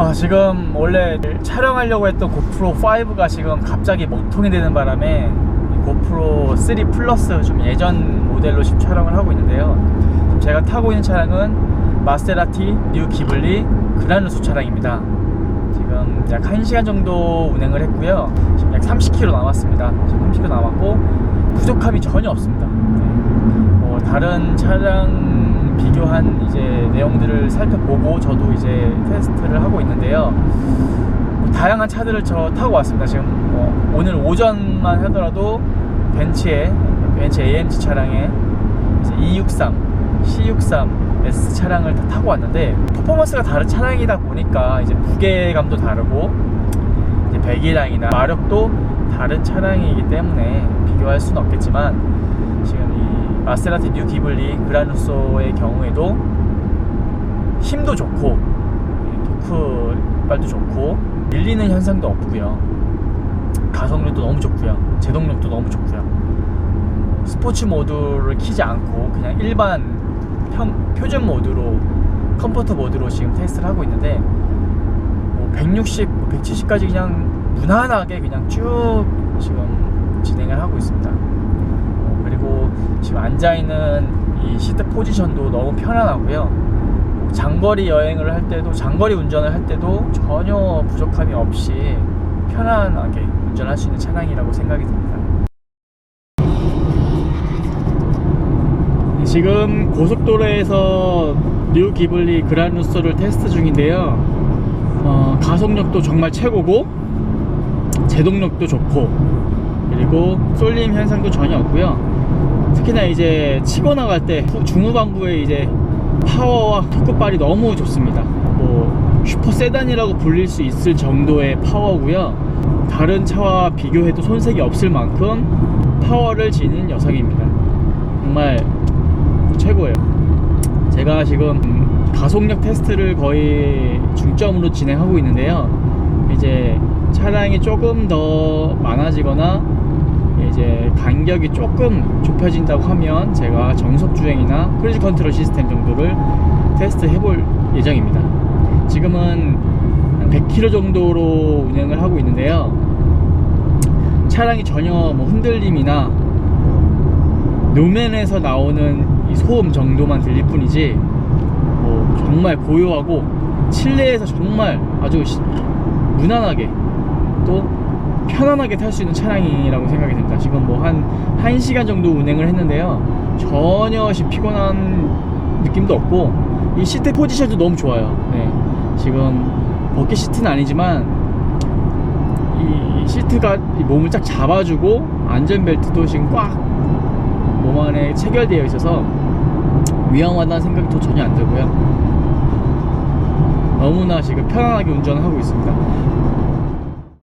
아, 지금 원래 촬영하려고 했던 고프로 5가 지금 갑자기 먹통이 되는 바람에 이 고프로 3 플러스 좀 예전 모델로 지금 촬영을 하고 있는데요. 제가 타고 있는 차량은 마세라티 뉴 기블리 그라누스 차량입니다. 지금 약 1시간 정도 운행을 했고요. 지금 약 30km 남았습니다. 지금 30km 남았고 부족함이 전혀 없습니다. 네. 뭐 다른 차량 비교한 이제 내용들을 살펴보고 저도 이제 테스트를 하고 있는데요. 뭐 다양한 차들을 저 타고 왔습니다. 지금 뭐 오늘 오전만 하더라도 벤츠의 벤츠 AMG 차량에 이제 263, C63 S 차량을 다 타고 왔는데 퍼포먼스가 다른 차량이다 보니까 이제 무게감도 다르고 이제 배기량이나 마력도 다른 차량이기 때문에 비교할 수는 없겠지만 지금 이 마세라티 뉴 기블리 그라누소의 경우에도 힘도 좋고 이 토크 발도 좋고 밀리는 현상도 없고요. 가속력도 너무 좋고요. 제동력도 너무 좋고요. 스포츠 모드를 키지 않고 그냥 일반 평, 표준 모드로 컴포터 모드로 지금 테스트를 하고 있는데 뭐 160, 170까지 그냥 무난하게 그냥 쭉 지금 진행을 하고 있습니다. 지금 앉아 있는 이 시트 포지션도 너무 편안하고요. 장거리 여행을 할 때도 장거리 운전을 할 때도 전혀 부족함이 없이 편안하게 운전할 수 있는 차량이라고 생각이 듭니다. 지금 고속도로에서 뉴 기블리 그라누스를 테스트 중인데요. 어, 가속력도 정말 최고고 제동력도 좋고 그리고 쏠림 현상도 전혀 없고요. 특히나 이제 치고 나갈 때 후- 중후반부에 이제 파워와 토크발이 너무 좋습니다. 뭐 슈퍼 세단이라고 불릴 수 있을 정도의 파워고요. 다른 차와 비교해도 손색이 없을 만큼 파워를 지닌 녀석입니다. 정말 최고예요. 제가 지금 가속력 테스트를 거의 중점으로 진행하고 있는데요. 이제 차량이 조금 더 많아지거나 이제 간격이 조금 좁혀진다고 하면 제가 정속 주행이나 크루즈 컨트롤 시스템 정도를 테스트 해볼 예정입니다. 지금은 한 100km 정도로 운행을 하고 있는데요. 차량이 전혀 뭐 흔들림이나 노면에서 나오는 이 소음 정도만 들릴 뿐이지 뭐 정말 고요하고 실내에서 정말 아주 시- 무난하게 또 편안하게 탈 수 있는 차량이라고 생각이 듭니다. 지금 뭐 한 1시간 정도 운행을 했는데요. 전혀 시 피곤한 느낌도 없고 이 시트 포지션도 너무 좋아요. 네. 지금 버킷 시트는 아니지만 이 시트가 이 몸을 쫙 잡아주고 안전벨트도 지금 꽉 몸 안에 체결되어 있어서 위험하다는 생각도 전혀 안 들고요. 너무나 지금 편안하게 운전을 하고 있습니다.